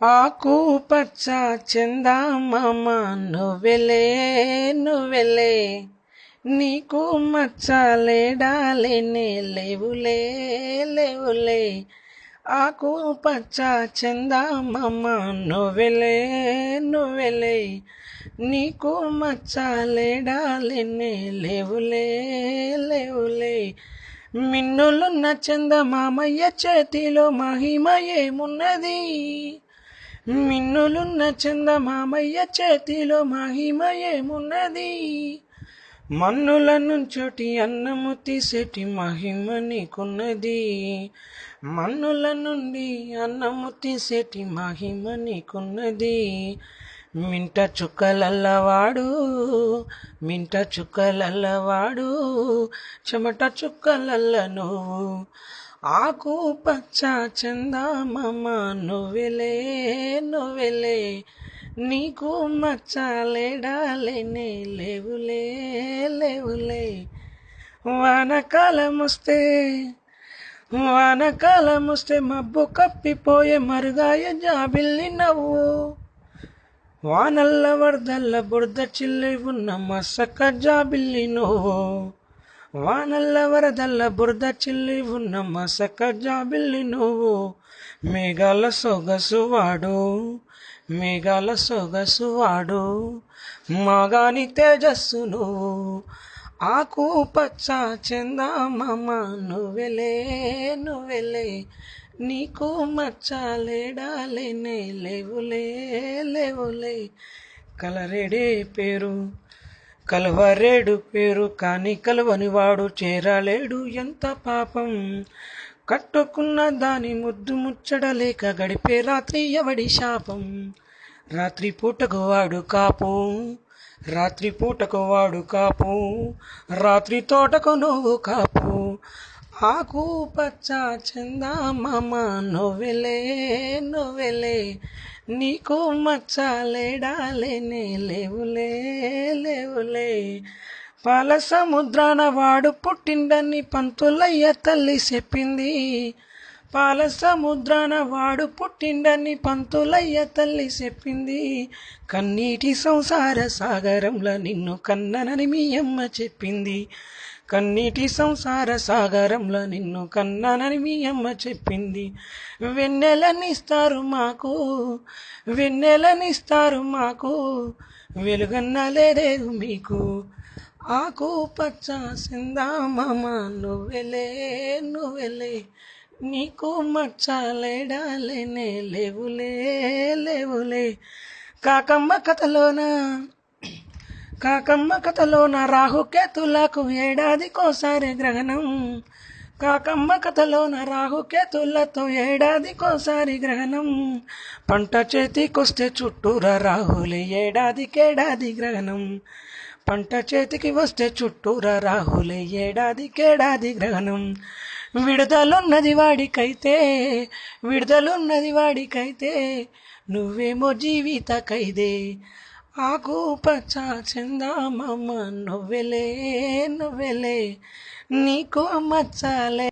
ఆకు పచ్చ చందమామ నువ్వెలే నువ్వెలే నీకు మచ్చలేడాలేనే లేవులే లేవులే ఆకు పచ్చ చందమామ నువ్వెలే నువ్వెలే నీకు మచ్చలేడాలేనే లేవులే లేవులే మిన్నులున్న చందమామయ్య చేతిలో మహిమ ఏమున్నది? మిన్నులున్న చందమామయ్య చేతిలో మహిమయేమున్నది? మన్నుల నుంచోటి అన్నము తీసేటి మహిమ నీకున్నది. మన్నుల నుండి అన్నము తీసేటి మహిమ నీకున్నది. మింట చుక్కలల్లవాడు మింట చుక్కలల్లవాడు చెమట చుక్కలల్ల నువ్వు ఆకు పచ్చ చందమామ నువ్వెలే నువ్వెలే. నీకు మచ్చలేడాలేనే లేవులే లేవులే. వానకాలమొస్తే వానకాలమొస్తే మబ్బు కప్పిపోయే మరుగాయ జాబిల్లి నవ్వు. వానల్ల వరదల్ల బురద చిల్లి ఉన్న మసక జాబిల్లి నువ్వు. వానల్ల వరదల్ల బురద చిల్లి ఉన్న మసక జాబిల్లి నువ్వు. మేఘాల సొగసు వాడు మేఘాల సొగసు వాడు. మాగాని తేజస్సు నువ్వు ఆకు పచ్చ చందమామ నువ్వెలే నువ్వెలే నీకు మచ్చలేడాలేనే లేవులే లేవులే. కలరెడే పేరు కలవరేడు పేరు కాని కలవని వాడు చేరలేడు. ఎంత పాపం! కట్టుకున్న దాని ముద్దు ముచ్చడలేక గడిపే రాత్రి ఎవడి శాపం! రాత్రి పూటకు వాడు కాపు రాత్రి పూటకు వాడు కాపు రాత్రి తోటకు నువ్వు కాపు. ఆకు పచ్చ చందమామ నువ్వెలే నువ్వెలే. నీకు మచ్చలేడాలేనే లేవులే లేవులే. పాల సముద్రాన వాడు పుట్టిండని పంతులయ్య తల్లి చెప్పింది. పాల సముద్రాన వాడు పుట్టిండని పంతులయ్య తల్లి చెప్పింది. కన్నీటి సంసార సాగరంలో నిన్ను కన్ననని మీ అమ్మ చెప్పింది. కన్నీటి సంసార సాగరంలో నిన్ను కన్నానని మీ అమ్మ చెప్పింది. వెన్నెలనిస్తారు మాకు వెన్నెలనిస్తారు మాకు వెలుగన్నలేదేవు మీకు. ఆకు పచ్చ సిందామమ్మ నువ్వెలే నువ్వెలే నీకు మచ్చలేడాలేనే లేవులే లేవులే. కాకమ్మ కథలోనా కాకమ్మ కథలోన రాహుకేతులకు ఏడాదికోసారి గ్రహణం. కాకమ్మ కథలోన రాహుకేతులతో ఏడాదికోసారి గ్రహణం. పంట చేతికొస్తే చుట్టూరా రాహులే ఏడాదికేడాది గ్రహణం. పంట చేతికి వస్తే చుట్టూరా రాహులే ఏడాదికేడాది గ్రహణం. విడుదలున్నది వాడికైతే విడుదలున్నది వాడికైతే నువ్వేమో జీవిత ఖైదే. ఆకు పచ్చ చందమామ నువ్వెలే నువ్వెలే నీకు మచ్చలే